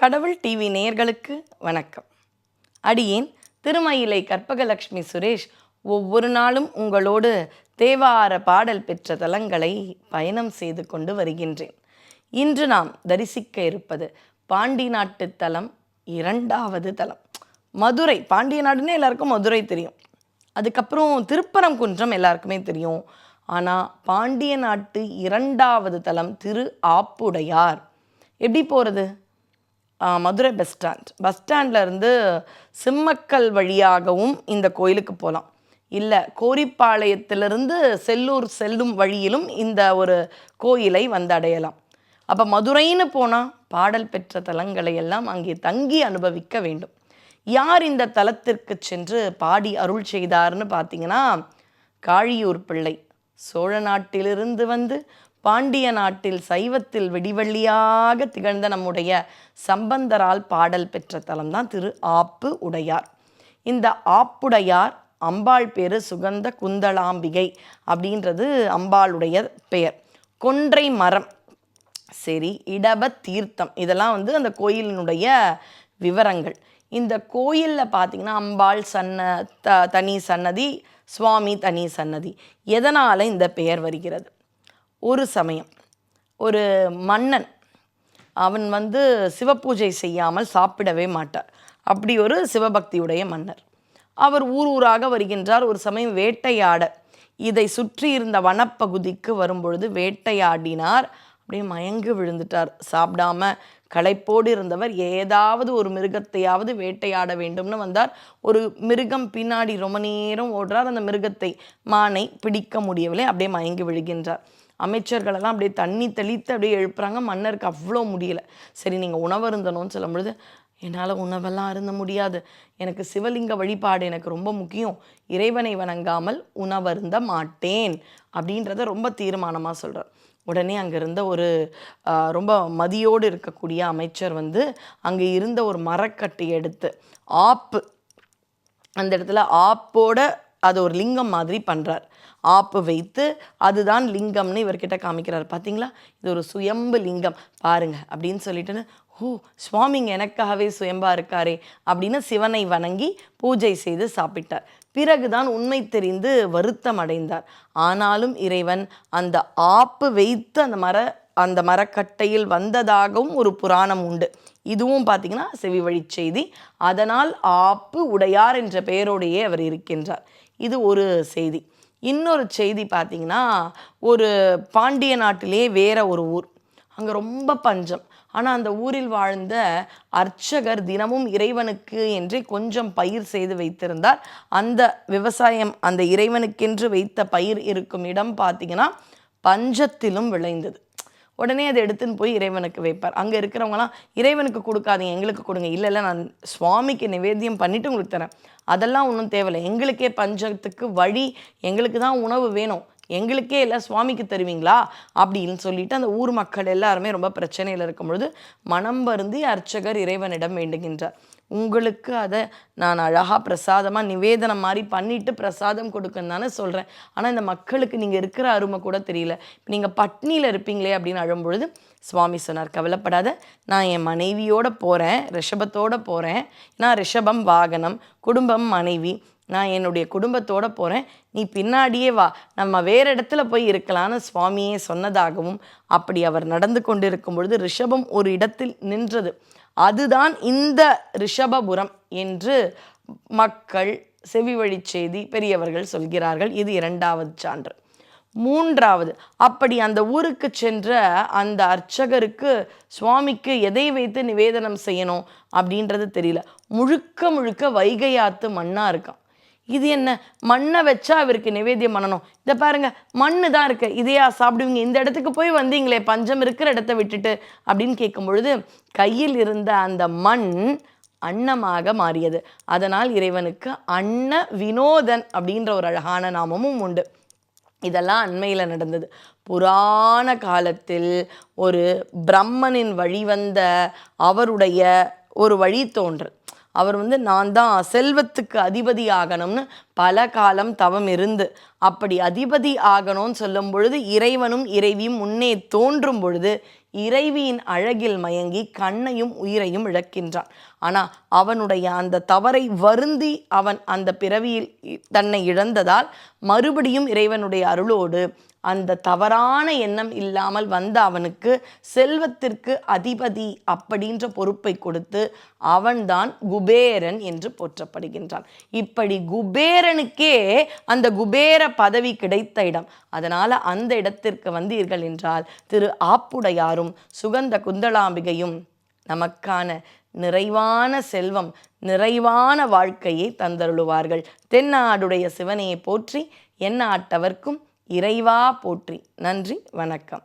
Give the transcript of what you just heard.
கடவுள் டிவி நேயர்களுக்கு வணக்கம். அடியேன் திருமயிலை கற்பகலட்சுமி சுரேஷ் ஒவ்வொரு நாளும் உங்களோடு தேவார பாடல் பெற்ற தலங்களை பயணம் செய்து கொண்டு வருகின்றேன். இன்று நாம் தரிசிக்க இருப்பது பாண்டி நாட்டு தலம் இரண்டாவது தலம். மதுரை பாண்டிய நாடுன்னு எல்லாருக்கும் மதுரை தெரியும். அதுக்கப்புறம் திருப்பரங்குன்றம் எல்லாருக்குமே தெரியும். ஆனால் பாண்டிய நாட்டு இரண்டாவது தலம் திரு ஆப்புடையார். எப்படி போகிறது மதுரை பஸ் ஸ்டாண்ட் பஸ் ஸ்டாண்ட்லேருந்து சிம்மக்கல் வழியாகவும் இந்த கோயிலுக்கு போகலாம் இல்லை கோரிப்பாளையத்திலிருந்து செல்லூர் செல்லும் வழியிலும் இந்த ஒரு கோயிலை வந்து அடையலாம். அப்போ மதுரைன்னு போனால் பாடல் பெற்ற தலங்களை எல்லாம் அங்கே தங்கி அனுபவிக்க வேண்டும். யார் இந்த தலத்திற்கு சென்று பாடி அருள் செய்தார்னு பார்த்தீங்கன்னா காழியூர் பிள்ளை. சோழ நாட்டிலிருந்து வந்து பாண்டிய நாட்டில் சைவத்தில் வெடிவெள்ளியாக திகழ்ந்த நம்முடைய சம்பந்தரால் பாடல் பெற்ற தலம்தான் திரு ஆப்பு உடையார். இந்த ஆப்புடையார் அம்பாள் பேரு சுகந்த குந்தளாம்பிகை அப்படின்றது அம்பாளுடைய பெயர். கொன்றை மரம் சரி இடப தீர்த்தம் இதெல்லாம் வந்து அந்த கோயிலினுடைய விவரங்கள். இந்த கோயிலில் பார்த்தீங்கன்னா அம்பாள் சன்ன த தனி சன்னதி சுவாமி தனி சன்னதி. எதனால் இந்த பெயர் வருகிறது? ஒரு சமயம். ஒரு மன்னன் அவன் வந்து சிவபூஜை செய்யாமல் சாப்பிடவே மாட்டார். அப்படி ஒரு சிவபக்தியுடைய மன்னர். அவர் ஊர் ஊராக வருகின்றார். ஒரு சமயம் வேட்டையாட இதை சுற்றி இருந்த வனப்பகுதிக்கு வரும்பொழுது வேட்டையாடினார். அப்படியே மயங்கி விழுந்துட்டார். சாப்பிடாம களைப்போடு இருந்தவர் ஏதாவது ஒரு மிருகத்தையாவது வேட்டையாட வேண்டும்னு வந்தார். ஒரு மிருகம் பின்னாடி ரொம்ப நேரம் ஓடுறார். அந்த மிருகத்தை மானை பிடிக்க முடியவில்லை. அப்படியே மயங்கி விழுகின்றார். அமைச்சர்களெல்லாம் அப்படியே தண்ணி தெளித்து அப்படியே எழுப்புறாங்க. மன்னருக்கு அவ்வளோ முடியல. சரி நீங்கள் உணவு இருந்தணும்னு சொல்லும் பொழுது என்னால் உணவெல்லாம் அருந்த முடியாது. எனக்கு சிவலிங்க வழிபாடு எனக்கு ரொம்ப முக்கியம். இறைவனை வணங்காமல் உணவருந்த மாட்டேன். அப்படின்றத ரொம்ப தீர்மானமாக சொல்கிறார் உடனே அங்கே இருந்த ஒரு ரொம்ப மதியோடு இருக்கக்கூடிய அமைச்சர் வந்து அங்கே இருந்த ஒரு மரக்கட்டை எடுத்து ஆப்பு அந்த இடத்துல ஆப்போட அது ஒரு லிங்கம் மாதிரி பண்ணுறார் ஆப்பு வைத்து அதுதான் லிங்கம்னு இவர்கிட்ட காமிக்கிறார். பார்த்தீங்களா இது ஒரு சுயம்பு லிங்கம். பாருங்க அப்படின்னு சொல்லிட்டுன்னு ஓ சுவாமிங்க எனக்காகவே சுயம்பா இருக்காரே அப்படின்னு சிவனை வணங்கி பூஜை செய்து சாப்பிட்டார். பிறகுதான் உண்மை தெரிந்து வருத்தம் அடைந்தார். ஆனாலும் இறைவன் அந்த ஆப்பு வைத்து அந்த மர அந்த மரக்கட்டையில் வந்ததாகவும் ஒரு புராணம் உண்டு. இதுவும் பார்த்தீங்கன்னா செவி வழி செய்தி. அதனால் ஆப்பு உடையார் என்ற பெயரோடையே அவர் இருக்கின்றார். இது ஒரு செய்தி. இன்னொரு செய்தி பார்த்தீங்கன்னா ஒரு பாண்டிய நாட்டிலே வேற ஒரு ஊர். அங்கே ரொம்ப பஞ்சம். ஆனால் அந்த ஊரில் வாழ்ந்த அர்ச்சகர் தினமும் இறைவனுக்கு என்று கொஞ்சம் பயிர் செய்து வைத்திருந்தார். அந்த விவசாயம் அந்த இறைவனுக்கென்று வைத்த பயிர் இருக்கும் இடம் பார்த்தீங்கன்னா பஞ்சத்திலும் விளைந்தது. உடனே அதை எடுத்துன்னு போய் இறைவனுக்கு வைப்பார். அங்கே இருக்கிறவங்களாம் இறைவனுக்கு கொடுக்காதீங்க எங்களுக்கு கொடுங்க. இல்லை இல்லை நான் சுவாமிக்கு நிவேத்தியம் பண்ணிட்டு உங்களுக்கு தரேன். அதெல்லாம் ஒன்றும் தேவையில்லை. எங்களுக்கே பஞ்சத்துக்கு வழி எங்களுக்கு தான் உணவு வேணும். எங்களுக்கே இல்லை சுவாமிக்கு தருவீங்களா? அப்படின்னு சொல்லிட்டு அந்த ஊர் மக்கள் எல்லாருமே ரொம்ப பிரச்சனையில் இருக்கும் பொழுது மனம் வருந்தி அர்ச்சகர் இறைவனிடம் வேண்டுகின்றார். உங்களுக்கு அதை நான் அழகாக பிரசாதமாக நிவேதனம் மாதிரி பண்ணிட்டு பிரசாதம் கொடுக்குன்னு தானே சொல்கிறேன் ஆனால் இந்த மக்களுக்கு நீங்கள் இருக்கிற அருமை கூட தெரியல. இப்போ நீங்கள் பட்னியில் இருப்பீங்களே அப்படின்னு அழும்பொழுது சுவாமி சொன்னார் கவலைப்படாத நான் என் மனைவியோடு போகிறேன் ரிஷபத்தோட போகிறேன் நான் ரிஷபம் வாகனம் குடும்பம் மனைவி. நான் என்னுடைய குடும்பத்தோட போகிறேன் நீ பின்னாடியே வா. நம்ம வேற இடத்துல போய் இருக்கலாம்னு சுவாமியே சொன்னதாகவும் அப்படி அவர் நடந்து கொண்டிருக்கும் பொழுது ரிஷபம் ஒரு இடத்தில் நின்றது. அதுதான் இந்த ரிஷபபுரம் என்று மக்கள் செவி செய்தி பெரியவர்கள் சொல்கிறார்கள். இது இரண்டாவது சான்று. மூன்றாவது அப்படி அந்த ஊருக்கு சென்ற அந்த அர்ச்சகருக்கு சுவாமிக்கு எதை வைத்து நிவேதனம் செய்யணும் அப்படின்றது தெரியல. முழுக்க முழுக்க வைகையாத்து மண்ணாக இருக்கான். இது என்ன? மண்ணை வச்சா அவருக்கு நிவேத்தியம் பண்ணணும். இதை பாருங்க மண்ணு தான் இருக்கு. இதையா சாப்பிடுவீங்க. இந்த இடத்துக்கு போய் வந்தீங்களே பஞ்சம் இருக்கிற இடத்த விட்டுட்டு அப்படின்னு கேட்கும் பொழுது கையில் இருந்த அந்த மண் அன்னமாக மாறியது. அதனால் இறைவனுக்கு அன்ன வினோதன் அப்படின்ற ஒரு அழகான நாமமும் உண்டு. இதெல்லாம் அண்மையில் நடந்தது. புராண காலத்தில் ஒரு பிரம்மனின் வழிவந்த அவருடைய ஒரு வழி தோன்று அவர் வந்து நான் தான் செல்வத்துக்கு அதிபதி ஆகணும்னு பல காலம் தவம் இருந்து அப்படி அதிபதி ஆகணும்னு சொல்லும் பொழுது இறைவனும் இறைவியும் முன்னே தோன்றும் பொழுது இறைவியின் அழகில் மயங்கி கண்ணையும் உயிரையும் இழக்கின்றான். ஆனா அவனுடைய அந்த தவறை வருந்தி அவன் அந்த பிறவியில் தன்னை இழந்ததால் மறுபடியும் இறைவனுடைய அருளோடு அந்த தவறான எண்ணம் இல்லாமல் வந்த அவனுக்கு செல்வத்திற்கு அதிபதி அப்படின்ற பொறுப்பை கொடுத்து அவன்தான் குபேரன் என்று போற்றப்படுகின்றான். இப்படி குபேரனுக்கே அந்த குபேர பதவி கிடைத்த இடம். அதனால அந்த இடத்திற்கு வந்தீர்கள் என்றால் திரு ஆப்புடையாரும் சுகந்த குந்தளாம்பிகையும் நமக்கான நிறைவான செல்வம் நிறைவான வாழ்க்கையை தந்தருளுவார்கள். தென்னாடுடைய சிவனையை போற்றி எந்நாட்டவர்க்கும் இறைவா போற்றி. நன்றி வணக்கம்.